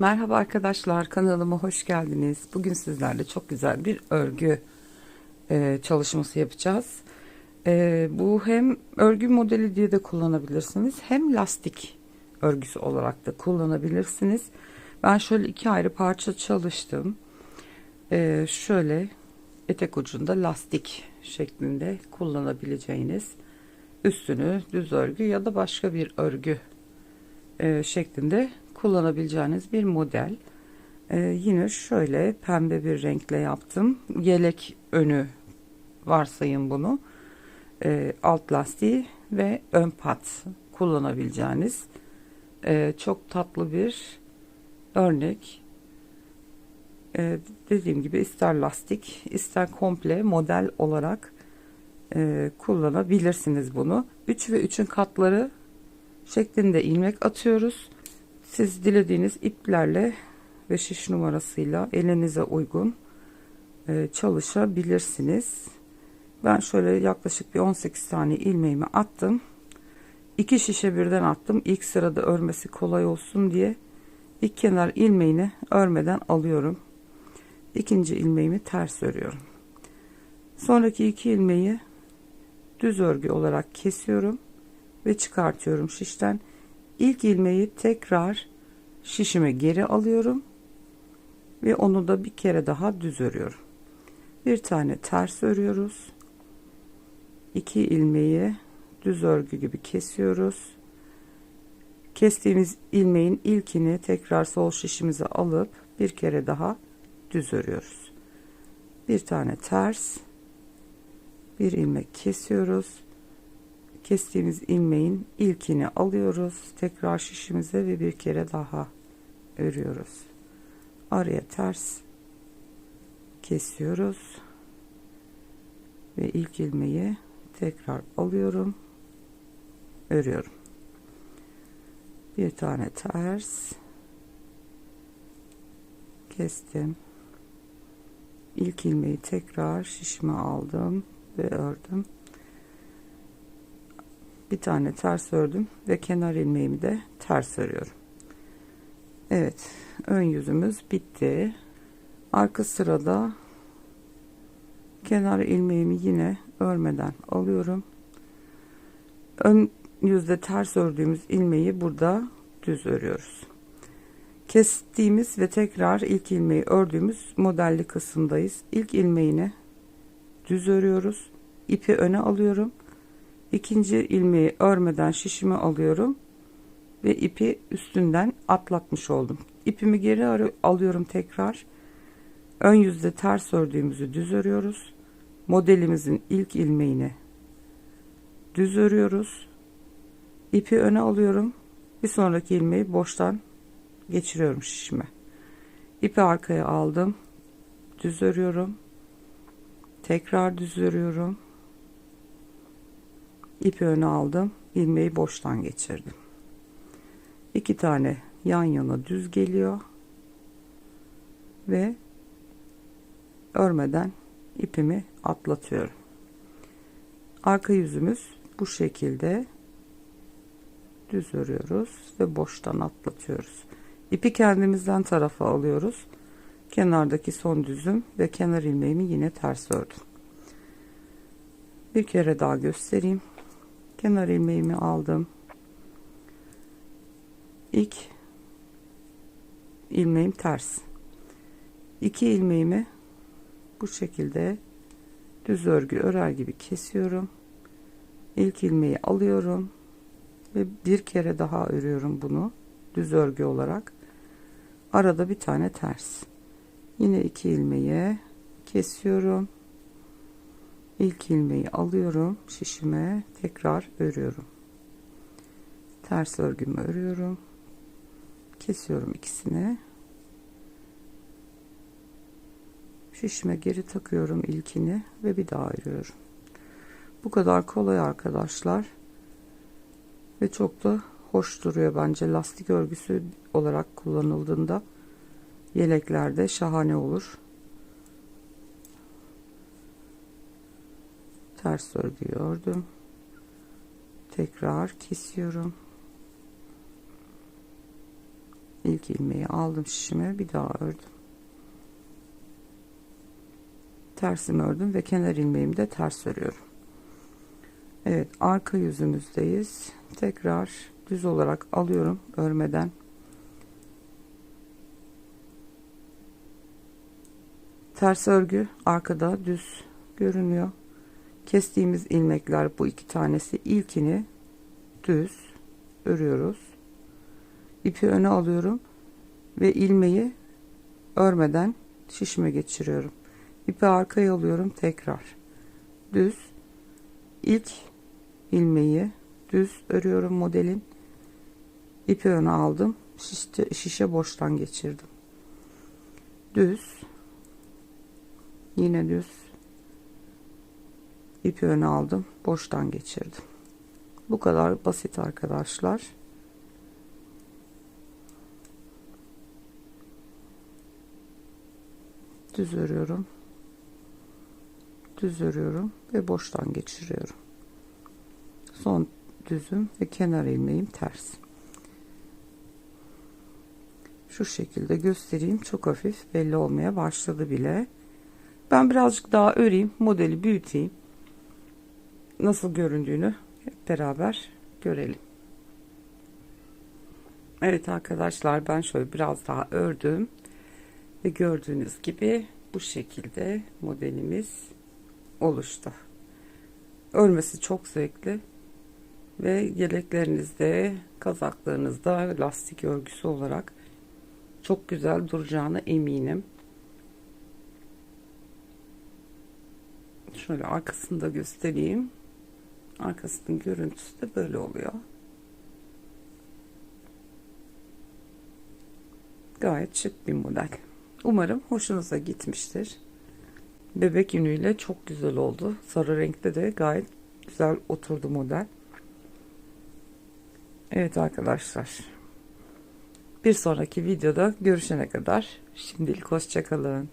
Merhaba arkadaşlar kanalıma hoş geldiniz. Bugün sizlerle çok güzel bir örgü e, çalışması yapacağız. E, bu hem örgü modeli diye de kullanabilirsiniz hem lastik örgüsü olarak da kullanabilirsiniz. Ben şöyle iki ayrı parça çalıştım. E, şöyle etek ucunda lastik şeklinde kullanabileceğiniz üstünü düz örgü ya da başka bir örgü e, şeklinde kullanabileceğiniz bir model. Ee, yine şöyle pembe bir renkle yaptım. Yelek önü varsayın bunu. Ee, alt lastiği ve ön pat kullanabileceğiniz ee, çok tatlı bir örnek. Ee, dediğim gibi ister lastik ister komple model olarak e, kullanabilirsiniz bunu. 3 ve 3'ün katları şeklinde ilmek atıyoruz siz dilediğiniz iplerle ve şiş numarasıyla elinize uygun e, çalışabilirsiniz. Ben şöyle yaklaşık bir 18 tane ilmeğimi attım. İki şişe birden attım. İlk sırada örmesi kolay olsun diye ilk kenar ilmeğini örmeden alıyorum. İkinci ilmeğimi ters örüyorum. Sonraki iki ilmeği düz örgü olarak kesiyorum ve çıkartıyorum şişten ilk ilmeği tekrar şişime geri alıyorum ve onu da bir kere daha düz örüyorum. Bir tane ters örüyoruz. İki ilmeği düz örgü gibi kesiyoruz. Kestiğimiz ilmeğin ilkini tekrar sol şişimize alıp bir kere daha düz örüyoruz. Bir tane ters bir ilmek kesiyoruz kestiğimiz ilmeğin ilkini alıyoruz. Tekrar şişimize ve bir kere daha örüyoruz. Araya ters kesiyoruz. Ve ilk ilmeği tekrar alıyorum. Örüyorum. Bir tane ters kestim. İlk ilmeği tekrar şişime aldım ve ördüm bir tane ters ördüm ve kenar ilmeğimi de ters örüyorum. Evet ön yüzümüz bitti. Arka sırada kenar ilmeğimi yine örmeden alıyorum. Ön yüzde ters ördüğümüz ilmeği burada düz örüyoruz. Kestiğimiz ve tekrar ilk ilmeği ördüğümüz modelli kısımdayız. İlk ilmeğini düz örüyoruz. İpi öne alıyorum ikinci ilmeği örmeden şişimi alıyorum ve ipi üstünden atlatmış oldum. İpimi geri alıyorum tekrar. Ön yüzde ters ördüğümüzü düz örüyoruz. Modelimizin ilk ilmeğini düz örüyoruz. İpi öne alıyorum. Bir sonraki ilmeği boştan geçiriyorum şişime. İpi arkaya aldım. Düz örüyorum. Tekrar düz örüyorum ipi öne aldım ilmeği boştan geçirdim. İki tane yan yana düz geliyor ve örmeden ipimi atlatıyorum. Arka yüzümüz bu şekilde düz örüyoruz ve boştan atlatıyoruz. İpi kendimizden tarafa alıyoruz. Kenardaki son düzüm ve kenar ilmeğimi yine ters ördüm. Bir kere daha göstereyim kenar ilmeğimi aldım. İlk ilmeğim ters. İki ilmeğimi bu şekilde düz örgü örer gibi kesiyorum. İlk ilmeği alıyorum ve bir kere daha örüyorum bunu düz örgü olarak. Arada bir tane ters. Yine iki ilmeği kesiyorum ilk ilmeği alıyorum şişime tekrar örüyorum. Ters örgümü örüyorum. Kesiyorum ikisini. Şişime geri takıyorum ilkini ve bir daha örüyorum. Bu kadar kolay arkadaşlar. Ve çok da hoş duruyor bence. Lastik örgüsü olarak kullanıldığında yeleklerde şahane olur ters örgü ördüm tekrar kesiyorum. İlk ilmeği aldım şişime bir daha ördüm. Tersimi ördüm ve kenar ilmeğimi de ters örüyorum. Evet arka yüzümüzdeyiz. Tekrar düz olarak alıyorum örmeden. Ters örgü arkada düz görünüyor kestiğimiz ilmekler bu iki tanesi. İlkini düz örüyoruz. İpi öne alıyorum ve ilmeği örmeden şişime geçiriyorum. İpi arkaya alıyorum tekrar. Düz. İlk ilmeği düz örüyorum modelin. İpi öne aldım. Şişte, şişe boştan geçirdim. Düz. Yine düz ipi öne aldım boştan geçirdim. Bu kadar basit arkadaşlar. Düz örüyorum. Düz örüyorum ve boştan geçiriyorum. Son düzüm ve kenar ilmeğim ters. Şu şekilde göstereyim. Çok hafif belli olmaya başladı bile. Ben birazcık daha öreyim modeli büyüteyim nasıl göründüğünü hep beraber görelim. Evet arkadaşlar ben şöyle biraz daha ördüm ve gördüğünüz gibi bu şekilde modelimiz oluştu. Örmesi çok zevkli ve yeleklerinizde kazaklarınızda lastik örgüsü olarak çok güzel duracağına eminim. Şöyle arkasını da göstereyim arkasının görüntüsü de böyle oluyor. Gayet şık bir model. Umarım hoşunuza gitmiştir. Bebek yünüyle çok güzel oldu. Sarı renkte de gayet güzel oturdu model. Evet arkadaşlar. Bir sonraki videoda görüşene kadar şimdilik hoşçakalın